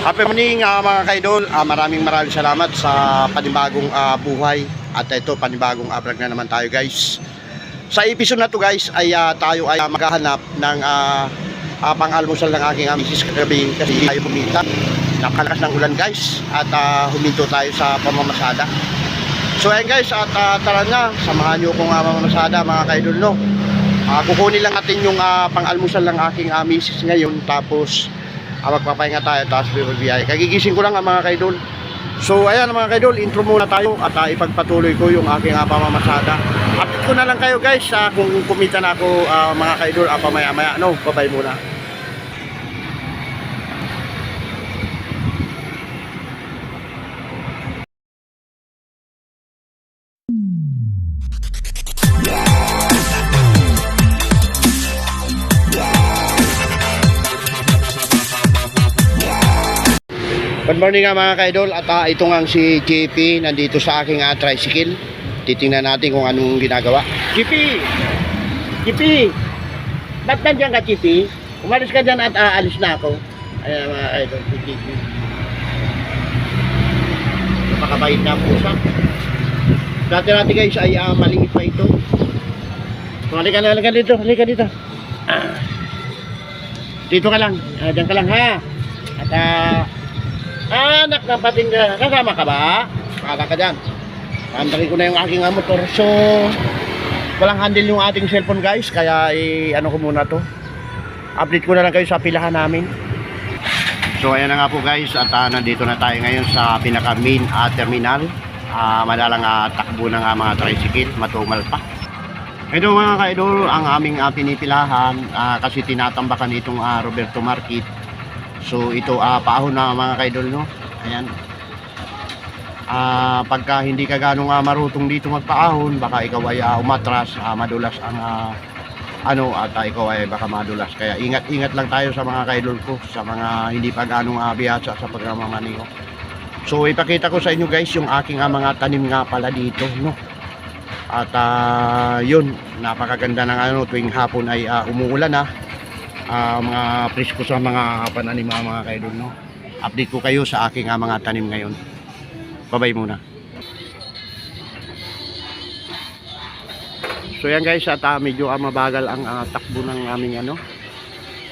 Happy morning ah, mga kaidol. Ah, maraming maraming salamat sa panibagong ah, buhay. At ito, panibagong uh, vlog na naman tayo guys. Sa episode na to guys ay ah, tayo ay ah, maghahanap ng ah, ah, pang-almusal ng aking amisis kagabi kasi tayo kumita. Napakalakas ng ulan guys at ah, huminto tayo sa pamamasada. So ayun guys at ah, tara na, samahan nyo kong uh, mamamasada mga kaidol no. Ah, kukunin lang natin yung ah, pang-almusal ng aking uh, misis ngayon tapos ah, magpapahinga tayo tapos bibiyay. Kagigising ko lang ang mga kaidol. So ayan mga kaidol, intro muna tayo at ah, ipagpatuloy ko yung aking uh, pamamasada. Update ko na lang kayo guys ah, kung kumita na ako ah, mga kaidol ah, pamaya maya. No, babay muna. Good morning nga mga kaidol at ah, ito nga si JP nandito sa aking ah, tricycle. Titingnan natin kung anong ginagawa. JP! JP! Ba't nandiyan ka JP? Umalis ka dyan at aalis na ako. Ayan mga kaidol, si JP. Napakabait na pusa. Dati natin guys ay ah, maliit pa ito. So, halika na, halika dito, halika dito. Ah. Dito ka lang, ah, dyan ka lang ha. At ah, Anak ng pating ka. Kasama ka ba? Kala ka dyan. Pantarin ko na yung aking ah, motor. So, walang handle yung ating cellphone guys. Kaya i ano ko muna to. Update ko na lang kayo sa pilahan namin. So, ayan na nga po guys. At ah, nandito na tayo ngayon sa pinaka main ah, terminal. Ah, madalang ah, takbo ng ah, mga tricycle. Matumal pa. Ito mga ka-idol, ang aming ah, pinipilahan ah, kasi tinatambakan itong ah, Roberto Market So ito ah paahon na mga kaidol no. Ayan. Ah pagka hindi ka ganong ah, marutong dito magpaahon, baka ikaw ay ah, umatras, ah, madulas ang ah, ano at ah, ikaw ay baka madulas. Kaya ingat-ingat lang tayo sa mga kaidol ko, sa mga hindi pa ganong ah, biyasa sa pagmamaniho. So ipakita ko sa inyo guys yung aking ah, mga tanim nga pala dito no. At ah, yun, napakaganda ng ano tuwing hapon ay ah, umuulan na ah, mga presko sa mga pananim mga kaidol no. Update ko kayo sa aking ah, mga tanim ngayon. Babay muna. So yan guys, at ah, medyo ah, mabagal ang ah, takbo ng aming ano,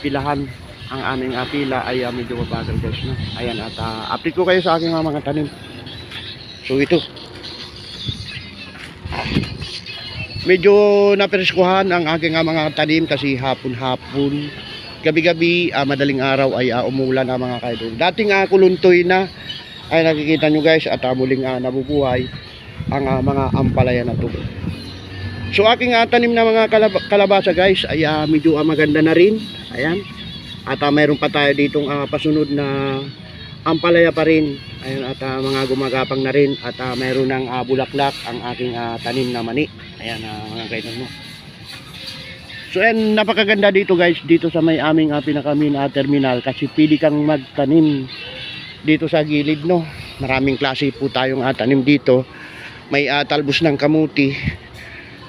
pilahan. Ang aming ah, pila ay ah, medyo mabagal guys no. Ayan at ah, update ko kayo sa aking ah, mga tanim. So ito. Medyo napereskuhan ang aking mga tanim kasi hapon-hapon gabi-gabi, ah, madaling araw ay ah, umulan ang mga kaidol. Dating uh, kuluntoy na ay nakikita nyo guys at ah, muling ah, nabubuhay ang ah, mga ampalaya na to. So aking ah, tanim na mga kalab- kalabasa guys ay ah, medyo ah, maganda na rin. Ayan. At ah, mayroon pa tayo ditong ah, pasunod na ampalaya pa rin. Ayan at ah, mga gumagapang na rin at ah, mayroon ng ah, bulaklak ang aking ah, tanim na mani. Ayan ah, mga kaidol mo. So and napakaganda dito guys dito sa may aming uh, pinakamin uh, terminal kasi pili kang magtanim dito sa gilid no. Maraming klase po tayong uh, tanim dito. May uh, talbos ng kamuti.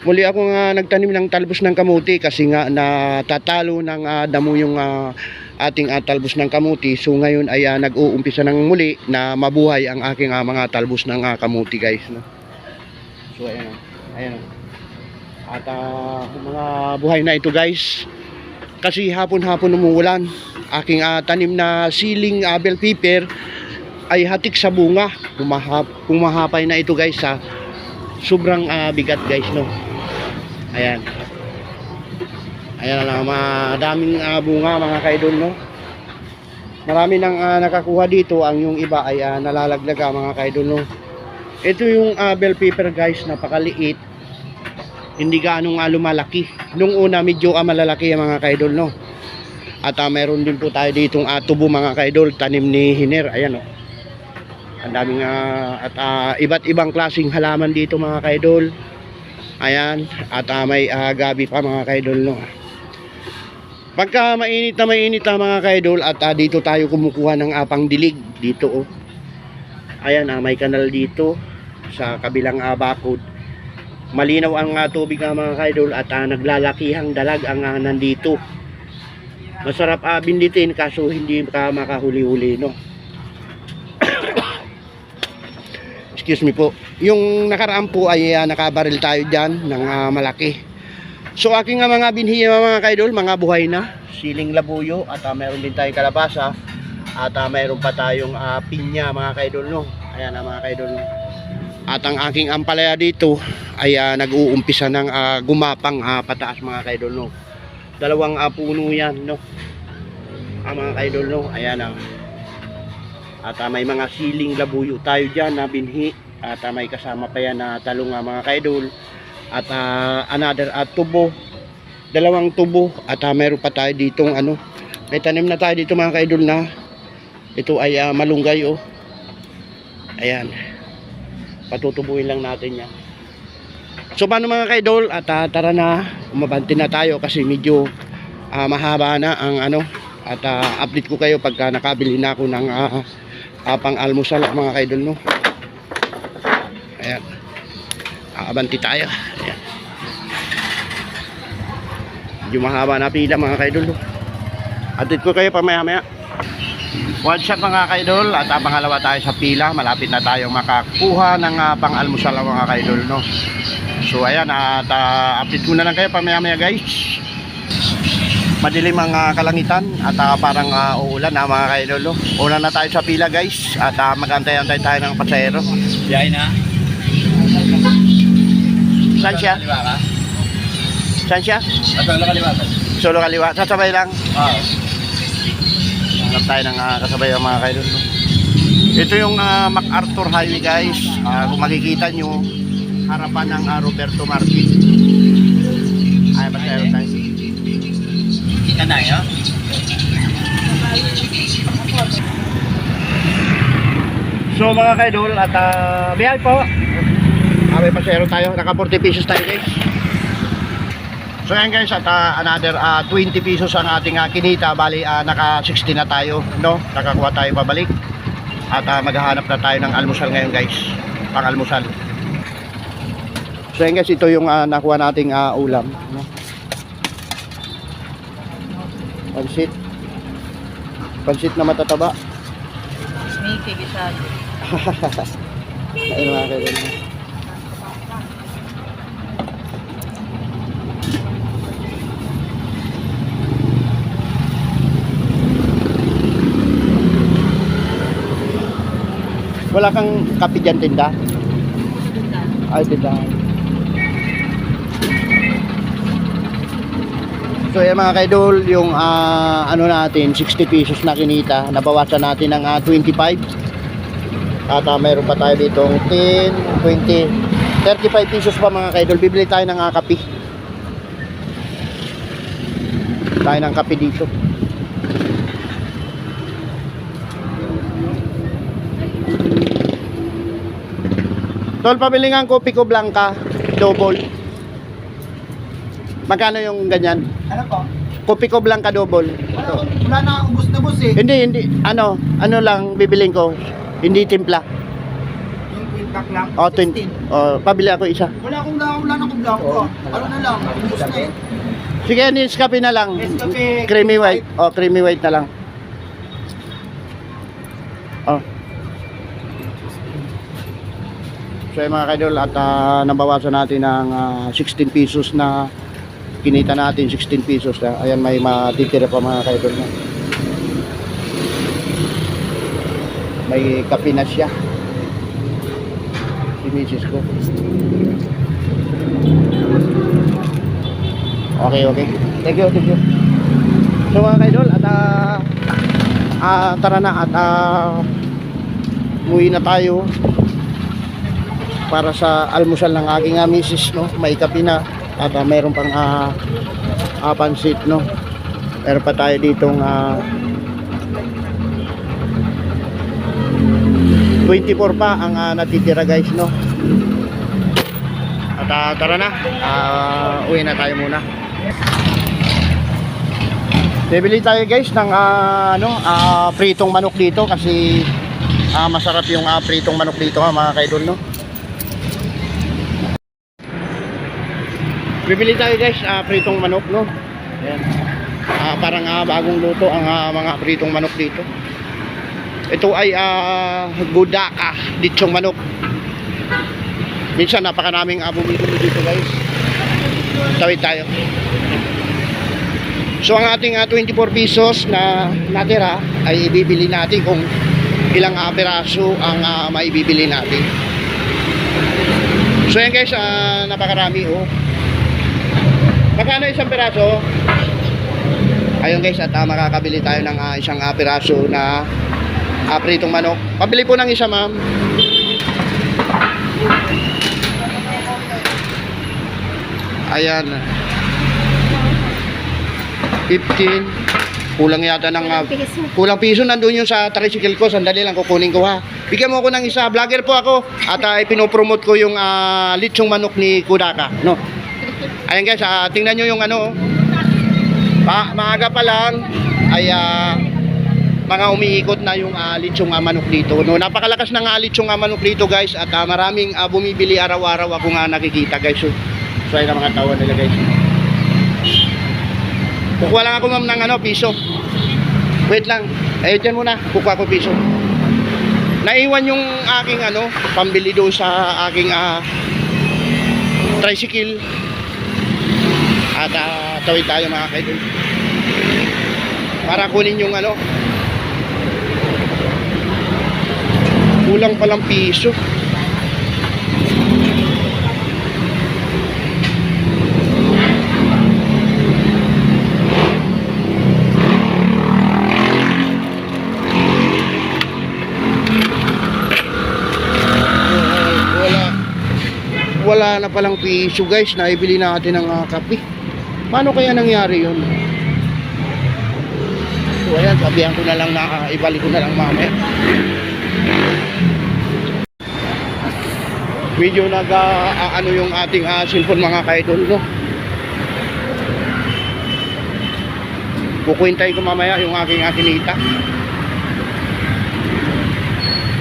Muli ako nga nagtanim ng talbos ng kamuti kasi nga natatalo ng uh, damo yung uh, ating uh, talbos ng kamuti. So ngayon ay uh, nag-uumpisa ng muli na mabuhay ang aking uh, mga talbos ng uh, kamuti guys no. So ayan. Ayan. At ah, mga buhay na ito guys. Kasi hapon-hapon umuulan. Aking ah, tanim na siling ah, bell pepper ay hatik sa bunga. Pumahap, pumahapay na ito guys sa sobrang ah, bigat guys no. Ayan. Ayan na madaming ah, bunga mga kaidol no. Marami nang ah, nakakuha dito. Ang yung iba ay ah, nalalaglag ah, mga kaidol no. Ito yung ah, bell pepper guys, napakaliit hindi gaano nga lumalaki. Nung una medyo ah, malalaki ang mga kaidol no. At ah, meron din po tayo ditong uh, tubo mga kaidol, tanim ni Hiner. Ayan oh. Ang daming ah, at ah, iba't ibang klaseng halaman dito mga kaidol. Ayan, at ah, may ah, gabi pa mga kaidol no. Pagka mainit na mainit na mga kaidol at ah, dito tayo kumukuha ng apang dilig dito oh. Ayan ah, may kanal dito sa kabilang ah, bakod malinaw ang uh, tubig uh, mga kaidol at uh, naglalakihang dalag ang uh, nandito. Masarap uh, binditin kaso hindi ka makahuli-huli no? Excuse me po. Yung nakaraan po ay uh, nakabaril tayo dyan ng uh, malaki. So aking uh, mga binhi mga kaidol mga buhay na. Siling labuyo at uh, mayroon din tayong kalabasa at uh, mayroon pa tayong uh, pinya mga kaidol no? Ayan uh, mga kaidol. no at ang aking ampalaya dito ay ah, nag-uumpisa ng ah, gumapang ah, pataas mga kaidol no. Dalawang ah, puno yan no. Ang mga kaidol no. Ayan ah. At ah, may mga siling labuyo tayo dyan na binhi. At ah, may kasama pa yan na talong ah, mga kaidol. At ah, another at tubo. Dalawang tubo. At ah, meron pa tayo ditong ano. May tanim na tayo dito mga kaidol na. Ito ay ah, malunggay oh. Ayan. Patutubuin lang natin yan. So paano mga kaidol? At ah, tara na. Umabante na tayo kasi medyo ah, mahaba na ang ano. At ah, update ko kayo pagka nakabili na ako ng ah, ah, pang-almusal mga kaidol no. Ayan. Aabanti tayo. Ayan. Medyo mahaba na pila mga kaidol no. Update ko kayo pamaya maya. One shot mga kaidol at ah, pangalawa tayo sa pila. Malapit na tayong makakuha ng ah, pang-almusal mga kaidol no. So ayan at ah, update ko na lang kayo pamaya maya guys madilim ang ah, kalangitan at ah, parang ah, uulan na mga kaidol. no? Una na tayo sa pila guys at uh, magantay-antay tayo ng pasahero. Biyahe na. Saan siya? Saan siya? Wala kaliwa ka? Solo kaliwa. Sasabay lang. Oo. Hanap tayo ng ah, kasabay ang mga kaidol. no? Ito yung ah, MacArthur Highway guys. Ah, kung makikita nyo, harapan ng ah, Roberto Martin. Ay, pasahero tayo. Kita na yun? So mga kaidol at uh, biyahe po. Ah, may pasero tayo. Naka 40 pesos tayo guys. So yan guys at ah, another ah, 20 pesos ang ating ah, kinita. Bali ah, naka 60 na tayo. No? Nakakuha tayo pabalik. At ah, maghahanap na tayo ng almusal ngayon guys. Pang almusal. So yan guys ito yung ah, nakuha nating ah, ulam. No? Pansit. Pansit na matataba. Sneaky, gisado. Ayun mga kaibigan. Wala kang kape dyan tinda? Ay, tinda. So yan mga kaidol, yung ah, ano natin, 60 pesos na kinita, nabawasan natin ng ah, 25. At ah, mayroon pa tayo dito 10, 20, 35 pesos pa mga kaidol. Bibili tayo ng uh, kape. Tayo ng kape dito. Tol, pabili nga ang kopi ko blanca, double. Magkano yung ganyan? Ano po? Kopi ko blanca double. Wala, wala na ubus na bus eh. Hindi, hindi. Ano, ano lang bibiling ko? Hindi timpla. Yung twin pack lang. O, 20. 16. O, pabili ako isa. Wala akong wala, wala na akong blanco. Ano na lang, ubus na eh. Sige, Nescafe na lang. Nescafe, Creamy white. O, creamy white na lang. So, yung mga kaidol, at ah, nabawasan natin ng ah, 16 pesos na kinita natin, 16 pesos. Na. Ayan, may matitira pa mga kaidol. May kape na siya. Si misis ko. Okay, okay. Thank you, thank you. So mga kaidol, at ah, ah, tara na at ah, umuwi na tayo para sa almusal ng aking uh, misis, no? May kape na at ah, meron pang ah, ah, pansit, no? Meron pa tayo ditong ah, 24 pa ang ah, natitira guys, no? At ah, tara na, ah, uwi na tayo muna. Bibili tayo guys ng ah, ano, ah, pritong manok dito kasi ah, masarap yung ah, pritong manok dito ha, mga kaidol no. Bibili tayo guys, ah, pritong manok no. Ayan. Ah, parang ah, bagong luto ang ah, mga pritong manok dito. Ito ay ah, gudaka, ditsong manok. Minsan napakaraming uh, bumibili dito guys. Tawid tayo. So ang ating ah, 24 pesos na natira ay ibibili natin kung ilang ah, piraso ang ah, maibibili natin. So yan guys, ah, napakarami oh. Magkano isang piraso? Ayun guys, at ah, makakabili tayo ng ah, isang ah, piraso na ah, pritong manok. Pabili po ng isa ma'am. Ayan. 15. Kulang yata ng ah, kulang piso nandun yung sa tricycle ko. Sandali lang kukunin ko ha. Bigyan mo ako ng isa. Vlogger po ako. At uh, pinopromote ko yung ah, litsong manok ni Kudaka. No? Ayan guys, ah, tingnan nyo yung ano. Pa, maaga pa lang ay ah, mga umiikot na yung uh, litsong ah, manok dito. No, napakalakas ng uh, litsong ah, manok dito guys at ah, maraming ah, bumibili araw-araw ako nga nakikita guys. So, so ayun ang mga tawa nila guys. Kukuha lang ako ma'am ng ano, piso. Wait lang. Eh, dyan muna. Kukuha ko piso. Naiwan yung aking ano, pambili doon sa aking ah, tricycle. At ah, tawid tayo mga kaidol. Para kunin yung ano, kulang palang piso. Wala. Na palang piso guys. Naibili natin ng uh, kape. Paano kaya nangyari yun? So ayan, sabihan ko na lang na ah, ibalik ko na lang mamaya. Medyo nag ah, ano yung ating uh, cellphone mga kaidol no. Kukwintay ko mamaya yung aking akinita.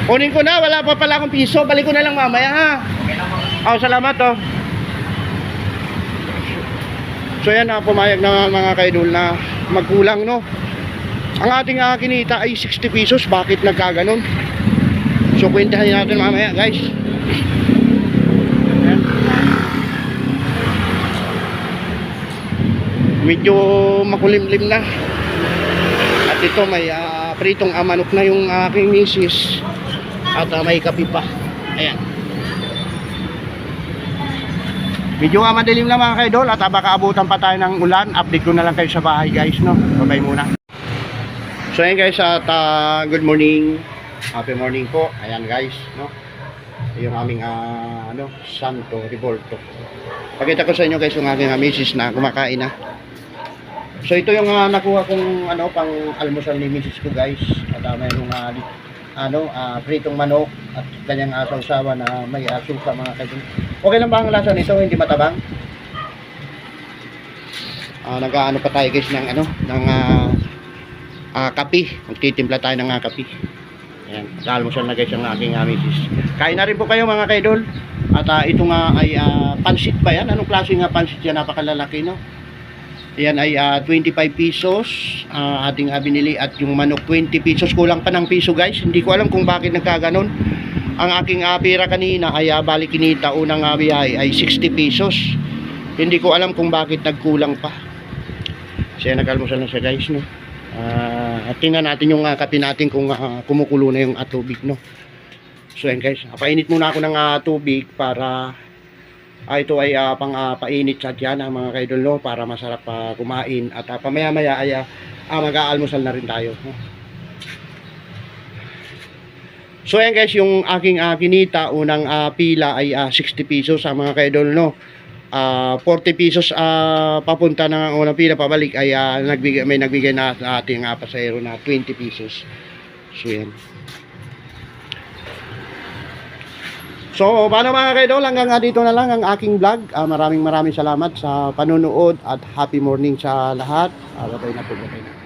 Kunin ko na, wala pa pala akong piso. Balik ko na lang mamaya ha. Oh, salamat oh. So yan na pumayag na mga kaidol na magkulang no. Ang ating uh, kinita ay 60 pesos. Bakit nagkaganon? So kwentahin natin mamaya guys. Ayan. Medyo makulimlim na. At ito may ah, pritong amanok na yung aking misis. At ah, may kape pa. Ayan. Medyo nga madilim na mga kaidol at ah, baka abutan pa tayo ng ulan. Update ko na lang kayo sa bahay guys no. Babay muna. So ayan guys at ah, good morning. Happy morning po. Ayan guys no. Yung aming ah, ano Santo Revolto. Pakita ko sa inyo guys yung aking misis na kumakain na. So ito yung ah, nakuha kong ano pang almusal ni misis ko guys. At uh, mayroong di- ano, ah, pritong manok at kanyang asaw sawa na may asul sa mga kaibigan. Okay lang ba ang lasa nito? Hindi matabang? Ah, nag-ano pa tayo guys ng ano, ng ah, ah, kape. Magtitimpla tayo ng ah, kape. Ayan, almusal na guys ang aking uh, misis. Kain na rin po kayo mga kaidol. At ah, ito nga ay ah, pansit ba yan? Anong klase nga pansit yan? Napakalalaki no? Yan ay ah, 25 pesos ah, ating ah, binili at yung manok 20 pesos kulang pa ng piso guys. Hindi ko alam kung bakit nagkaganon. Ang aking ah, pera kanina ay uh, bali kinita unang uh, biyahe ay 60 pesos. Hindi ko alam kung bakit nagkulang pa. Siya nag-almusal na siya guys no. Ah, at tingnan natin yung uh, kape natin kung ah, kumukulo na yung tubig no. So yan guys, painit muna ako ng ah, tubig para Ah, ito ay ah, pang ah, painit sa tiyan ah, mga kaidol no para masarap pa kumain at uh, pamaya maya ay ah, mag-aalmusal na rin tayo. no? So ayan guys, yung aking ah, kinita unang ah, pila ay ah, 60 pesos sa mga kaidol no. Ah, 40 pesos ah, papunta ng unang pila pabalik ay ah, nagbigay may nagbigay na sa ating ah, pasahero na 20 pesos. So yan. So, paano mga kaidol, hanggang dito na lang ang aking vlog. Ah, maraming maraming salamat sa panunood at happy morning sa lahat. Uh, na po, babay na.